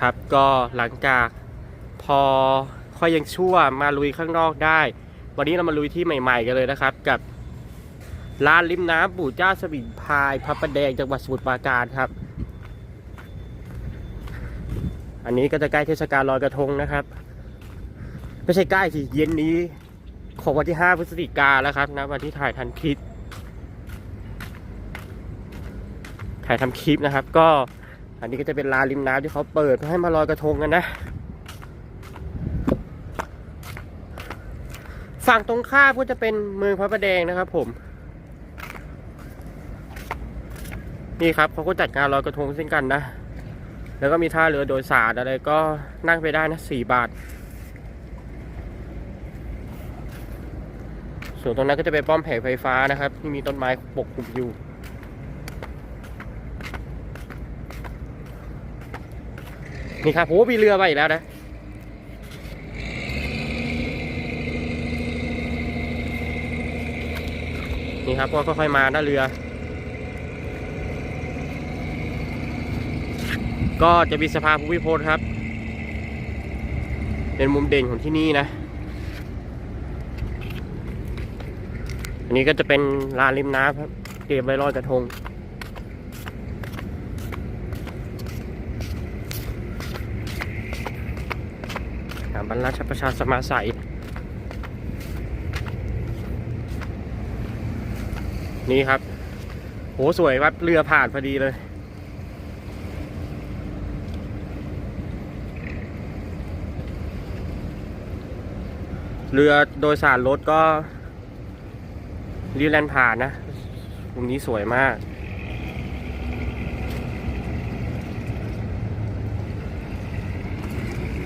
ครับ ก็หลังจากพอค่อยยังชั่วมาลุยข้างนอกได้ วันนี้เรามาลุยที่ใหม่ ๆ กันเลยนะครับ กับร้านริมน้ำปู่เจ้าสมิงพายพระประแดงจังหวัดสมุทรปราการครับ อันนี้ก็จะใกล้เทศกาลลอยกระทงนะครับ ไม่ใช่ใกล้สิเย็นนี้ของวันที่ 5 พฤศจิกาแล้วครับนะวันที่ถ่ายทันคลิป ถ่ายทำคลิปนะครับ ก็ อันนี้ก็จะเป็นลานริมน้ำที่เขาเปิดเพื่อให้มาลอยกระทงกันนะ ฝั่งตรงข้ามก็จะเป็นเมืองพระประแดงนะครับผม นี่ครับเขาก็จัดงานลอยกระทงเช่นกันนะ แล้วก็มีท่าเรือโดยสารอะไรก็นั่งไปได้นะสี่บาท ส่วนตรงนั้นก็จะเป็นป้อมแผงไฟฟ้านะครับ ที่มีต้นไม้ปกคลุมอยู่ นี่ครับโหมีเรือมาอีกแล้วนะนี่ครับก็ค่อยๆมาหน้าเรือ ก็จะมีสภาภูมิพลครับ เป็นมุมเด่นของที่นี่นะ อันนี้ก็จะเป็นลานริมน้ำครับ เตรียมไว้ลอยกระทง สถาบันราชประชาสมาสัยนี่ครับ โหสวยครับเรือผ่านพอดีเลยเรือโดยสารรถก็รีแลนผ่านนะมุมนี้สวยมาก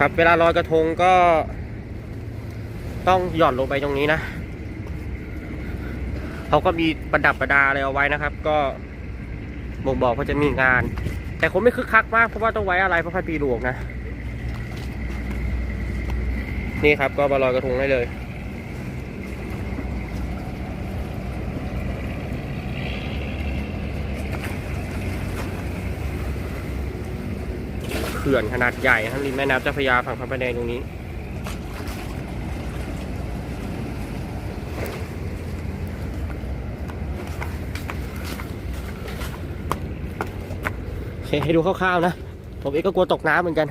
ครับ เวลาลอยกระทงก็ ต้องหย่อนลงไปตรงนี้นะเขาก็มีประดับประดาอะไรเอาไว้นะครับ ก็บ่งบอกว่าจะมีงาน แต่คงไม่คึกคักมากเพราะว่าต้องไว้อะไรพระพันปีหลวงนะ นี่ครับก็มาลอยกระทงได้เลย เขื่อนขนาดใหญ่ทั้งริมแม่น้ำเจ้าพระยาฝั่งพระประแดงตรงนี้โอเคให้ดูคร่าวๆนะ ผมเองก็กลัวตกน้ำเหมือนกัน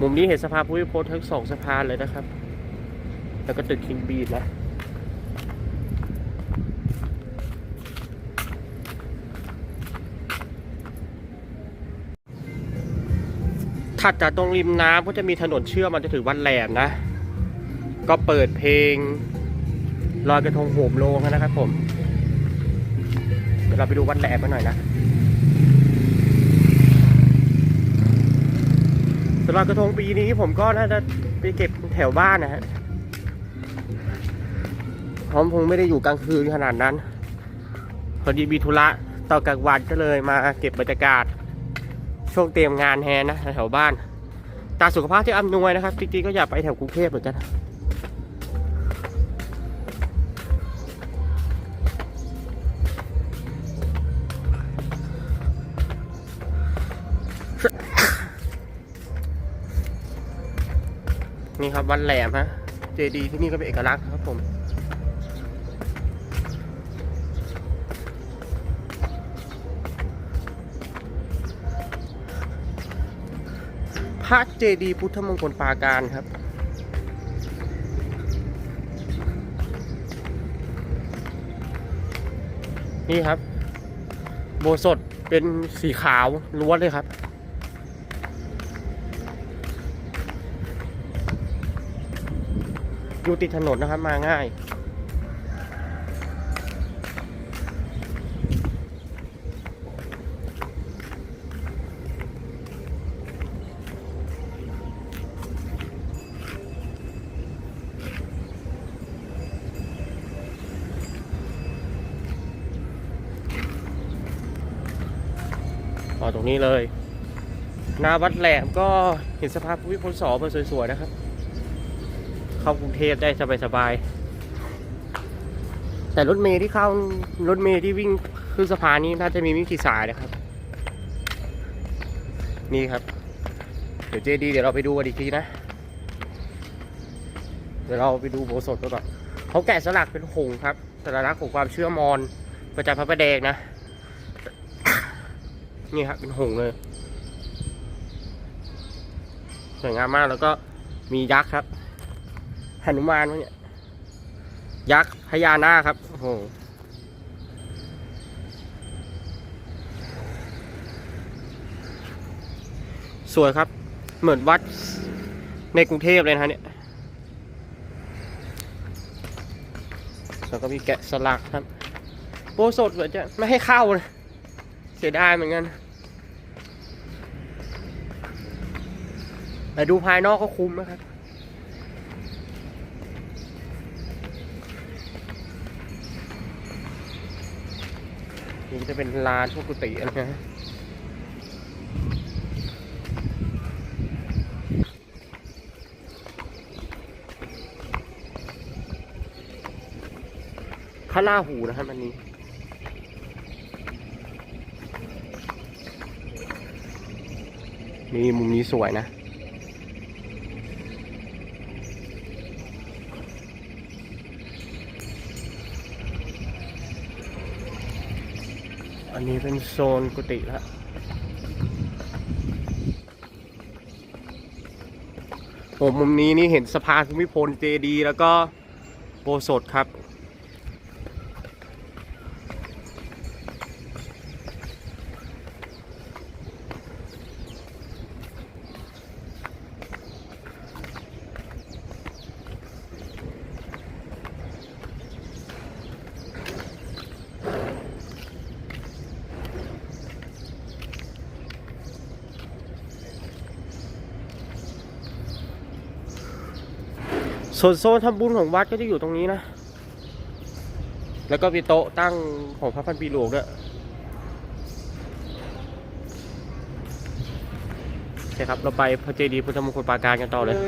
มุมนี้เห็นสะพานภูมิพลทั้งสองสะพานเลยนะครับ แล้วก็ตึกคิงบีดนะถัดจากตรงริมน้ำก็จะมีถนนเชื่อมมันจะถึงวัดแหลมนะ ก็เปิดเพลงลอยกระทงโหมโลงนะครับผม เดี๋ยวเราไปดูวัดแหลมกันหน่อยนะำหรับกระทงปีนี้ผมก็น่าจะไปเก็บแถวบ้านนะฮะผมคงไม่ได้อยู่กลางคืนขนาดนั้น พอดีมีธุระต่อกลางวันก็เลยมาเก็บบรรยากาศ ช่วงเตรียมงานแฮนนะแถวบ้าน ตาสุขภาพที่อำนวยนะครับ จริงๆก็อยากไปแถวกรุงเทพเหมือนกัน นี่ครับวันแหลมฮะ เจดีที่นี่ก็เป็นเอกลักษณ์ครับผมพระเจดีย์พุทธมงคลปาการครับนี่ครับ โบสถเป็นสีขาวล้วนเลยครับ อยู่ติดถนนนะครับมาง่ายอ๋อตรงนี้เลยหน้าวัดแหลมก็เห็นสภาพภูมิพลสอมาสวยๆนะครับ เข้ากรุงเทพได้สบายๆแต่รถเมย์ที่เข้ารถเมย์ที่วิ่งขึ้นสะพานนี้น่าจะมีไม่กี่สายนะครับ นี่ครับ เดี๋ยวเจดีเดี๋ยวเราไปดูกันอีกทีนะ เดี๋ยวเราไปดูโบสถ์กันก่อนเขาแกะสลักเป็นหงครับสัญลักษณ์ของความเชื่อมอญประจำพระประแดงนะ นี่ครับเป็นหงเลยสวยงามมากแล้วก็มียักษ์ครับ หนุมานวะเนี่ย ยักษ์พญานาคครับ โอ้โหสวยครับ เหมือนวัดในกรุงเทพเลยนะเนี่ย แล้วก็มีแกะสลักครับ โบสถเหมือนจะไม่ให้เข้าเลยเสียดายเหมือนกัน แต่ดูภายนอกก็คุ้มนะครับ นี่จะเป็นลานพวกกุฏิอะไรนะพระราหูนะครับอันนี้นี่มุมนี้สวยนะ อั นนี้เป็นโซนกุฏิแล้วผมมุมนี้นี่เห็นสะพานภูมิพลเจดี แล้วก็โบสถ์ครับ ส่วนโซนทำบุญของวัดก็จะอยู่ตรงนี้นะ แล้วก็มีโต๊ะตั้งของพระพันปีหลวงด้วยโอเคครับ เราไปพระเจดีย์พุทธมงคลปราการกันต่อเลย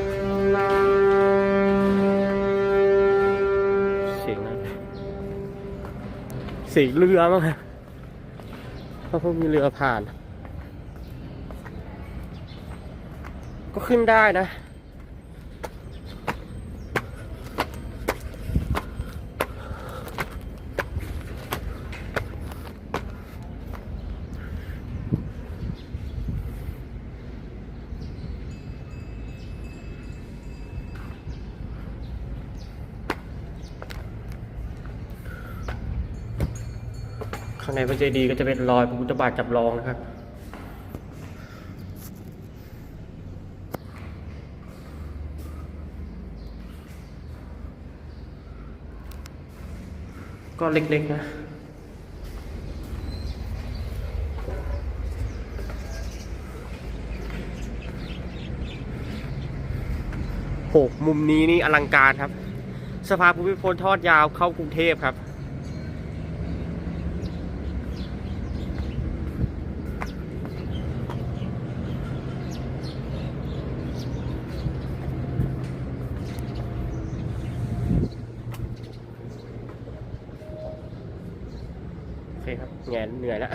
เสียงนะเสียงเรือมั้งครับเพราะพวกมีเรือผ่าน ก็ขึ้นได้นะ ข้างในพระเจดีย์ก็จะเป็นรอยพระพุทธบาทจำลองนะครับ ก็เล็กๆนะโหมุมนี้นี่อลังการครับ สภาภูมิพลทอดยาวเข้ากรุงเทพครับ เคครับเหนเหนื่อยแล้ว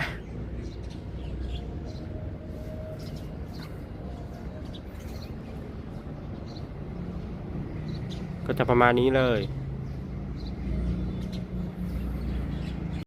ก็จะประมาณนี้เลย